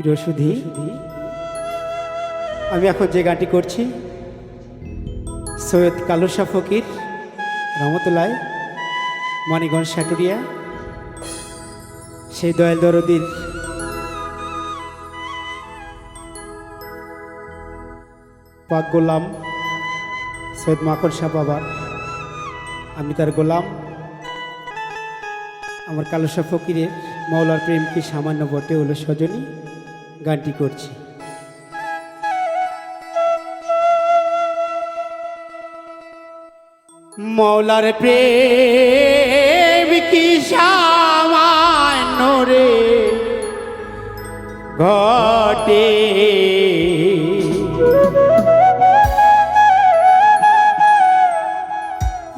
প্রিয় সুধী আমি এখন যে গানটি করছি, সৈয়দ কালুসা ফকির, রহমতুল্লাহ মানিগঞ্জ সাটুরিয়া, সেই দয়াল দরদির পাক গোলাম, সৈয়দ মাকড় শাহ বাবার, আমি তার গোলাম, আমার কালুসা ফকিরের মৌলার প্রেম কি সামান্য বটে হলো সজনী। গানটি করছি। মৌলার প্রেম কি রে? ঘটে।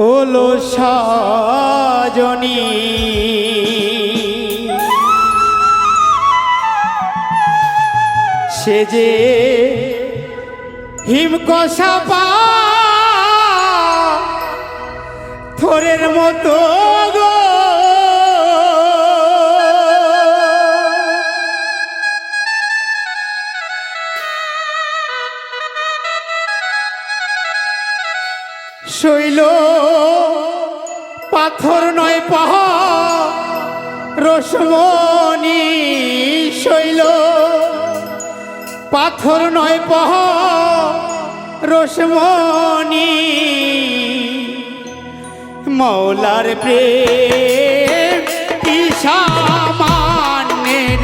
হলো সজনী। সে যে হিমকষা পা থরের মতো গো। শৈল পাথর নয় পাহ রসমণি শৈল। পাথর নয় পহ রসমনি মৌলার প্রেম ঈশা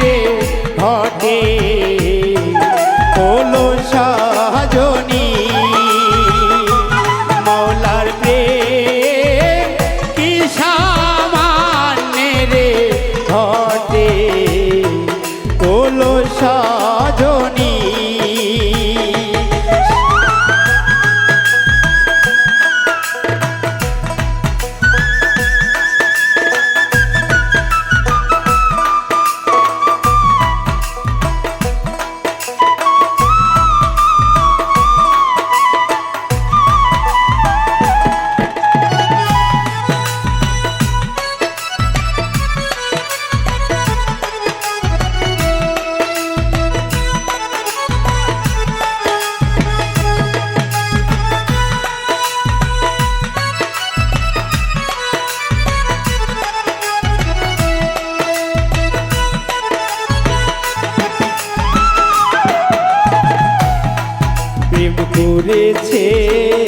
রে ঘটে। প্রেম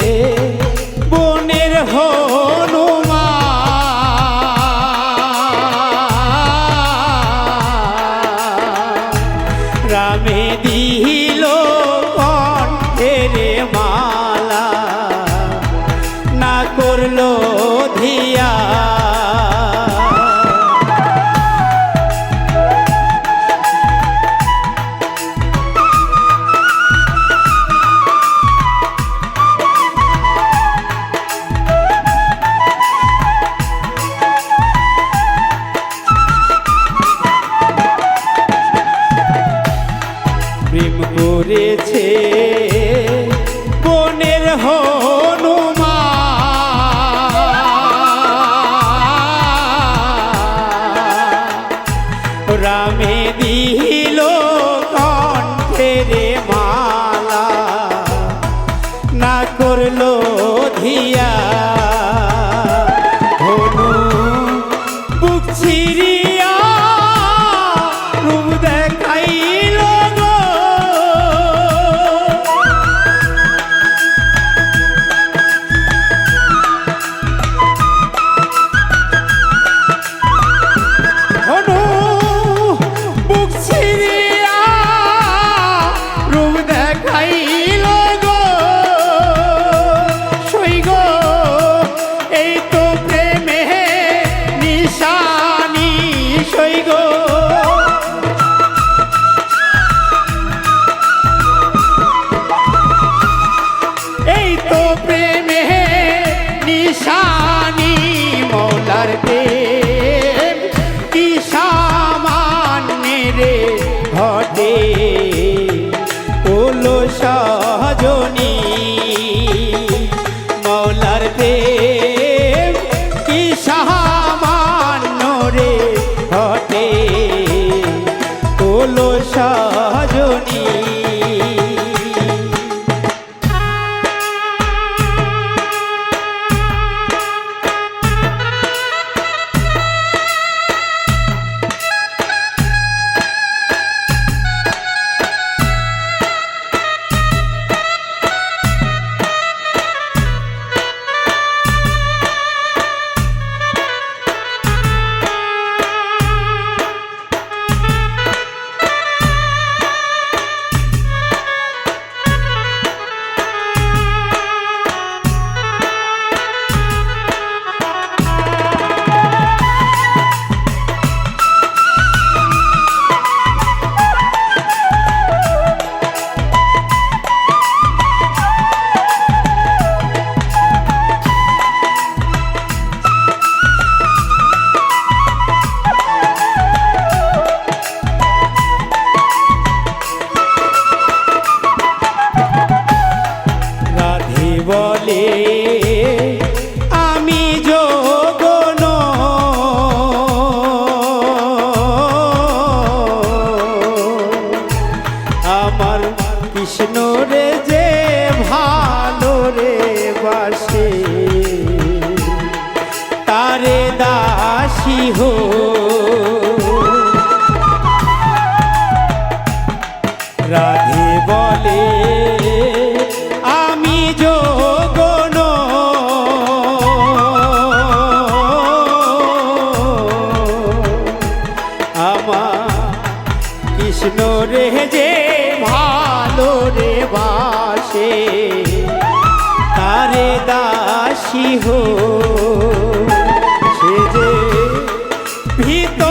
ঘটে। ধরে বাসে। তারে দাসী হো। রাধে বলে, আমি যোগন আমার কৃষ্ণ রে যে ভালো রে বাসে। তারে দাসী হো। সে যে ভিতর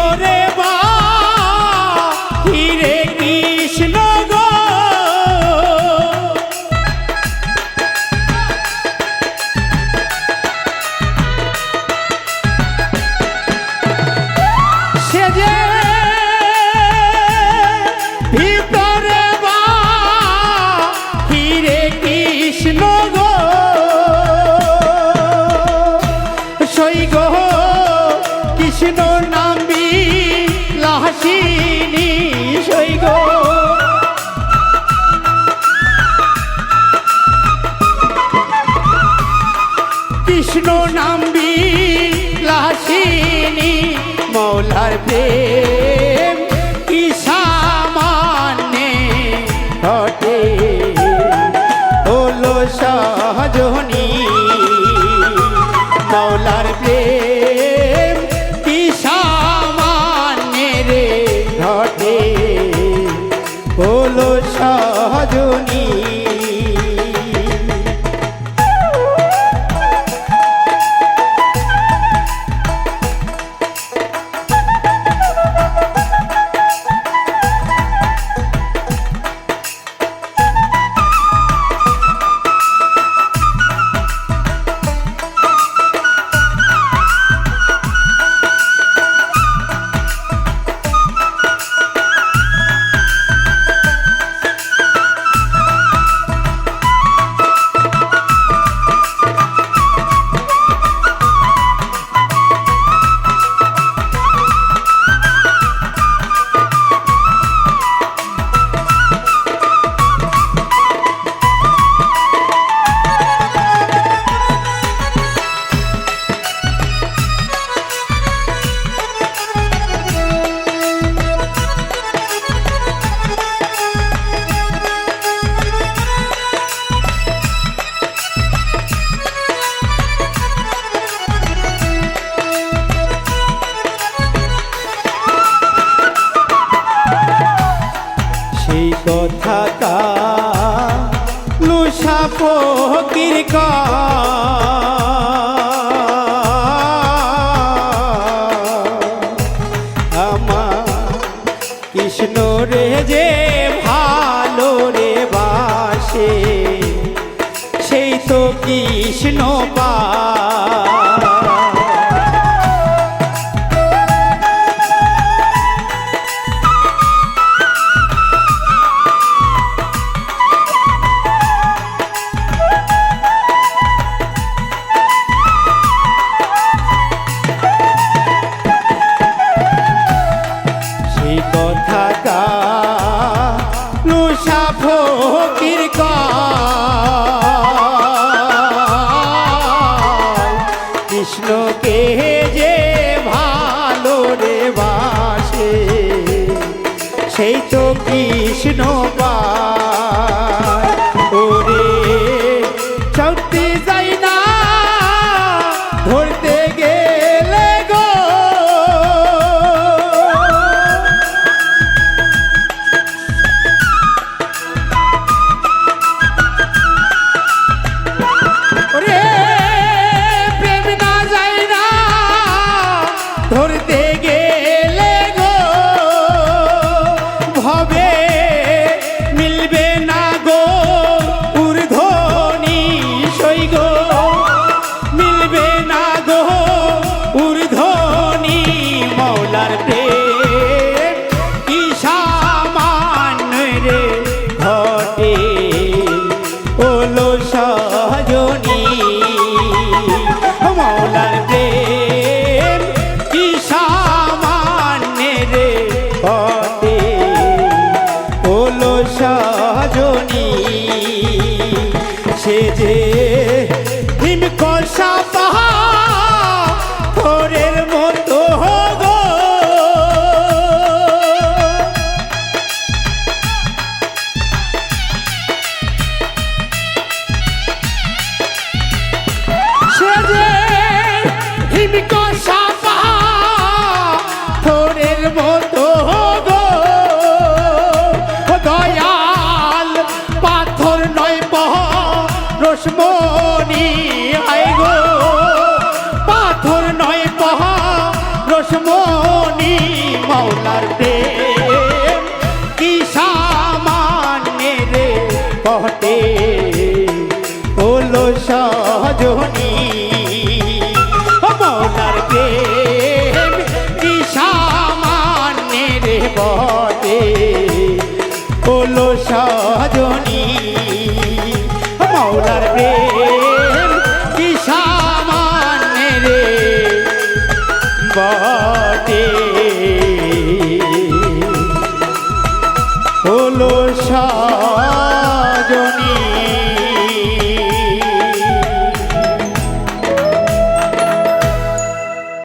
রাধার রে যে ভালো রে বাসে সেই তো কৃষ্ণ পা আশা হলো সজনী। মৌলার প্রেম